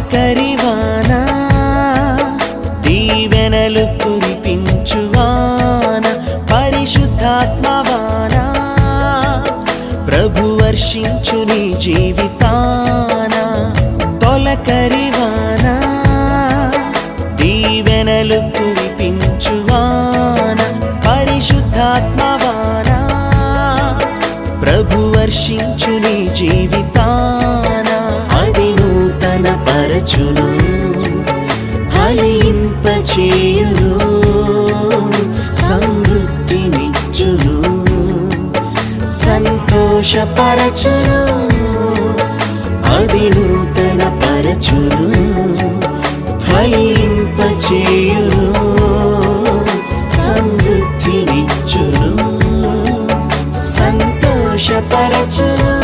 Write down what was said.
కరివానా దీవెనలు కురిపించువాన? పరిశుద్ధాత్మవానా? ప్రభు వర్షించు నీ జీవితాన? తొలకరివానా? దీవెనలు కురిపించువాన? పరిశుద్ధాత్మవానా? ప్రభు వర్షించు నీ జీవితాన? మార్చును ఫలింపచేయును సమృద్ధినిచ్చును సంతోషపరచును అది నూతన పరచును ఫలింపచేయును సమృద్ధినిచ్చును సంతోషపరచును.